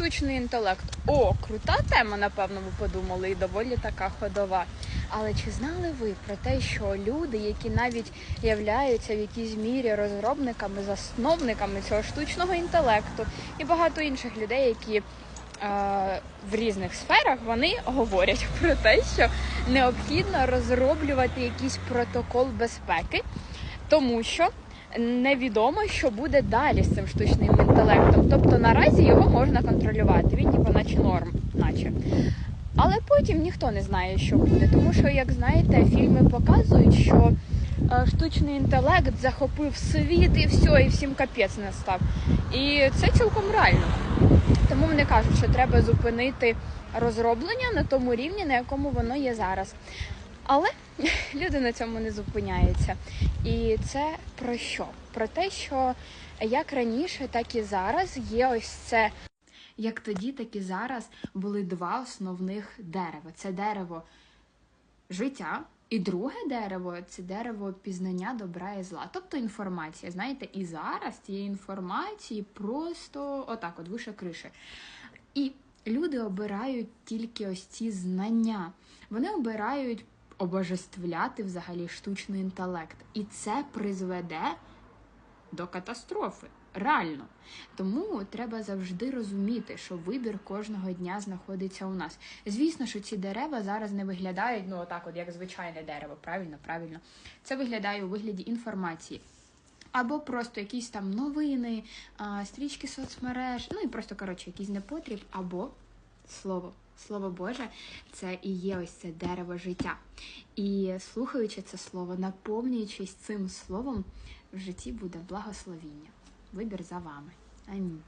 штучний інтелект. О, крута тема, напевно, ви подумали, і доволі така ходова. Але чи знали ви про те, що люди, які навіть являються в якійсь мірі розробниками, засновниками цього штучного інтелекту і багато інших людей, які е, в різних сферах вони говорять про те, що необхідно розроблювати якийсь протокол безпеки, тому що невідомо, що буде далі з цим штучним інтелектом. Тобто наразі його можна контролювати. Він ніби наче норм, наче. Але потім ніхто не знає, що буде. Тому що, як знаєте, фільми показують, що е, штучний інтелект захопив світ і все, і всім капець настав. І це цілком реально. Тому вони кажуть, що треба зупинити розроблення на тому рівні, на якому воно є зараз. Але люди на цьому не зупиняються. І це про що? Про те, що як раніше, так і зараз є ось це. Як тоді, так і зараз були два основних дерева: це дерево життя, і друге дерево це дерево пізнання добра і зла, тобто інформація. Знаєте, і зараз цієї інформації просто отак, от вище криші. І люди обирають тільки ось ці знання. Вони обирають обожествляти взагалі штучний інтелект. І це призведе до катастрофи. Реально. Тому треба завжди розуміти, що вибір кожного дня знаходиться у нас. Звісно, що ці дерева зараз не виглядають, ну отак, от як звичайне дерево. Правильно, правильно. Це виглядає у вигляді інформації. Або просто якісь там новини, стрічки соцмереж, ну і просто, коротше, якийсь непотріб, або слово. Слово Боже, це і є ось це дерево життя. І слухаючи це слово, наповнюючись цим словом, в житті буде благословіння. Вибір за вами. Амінь.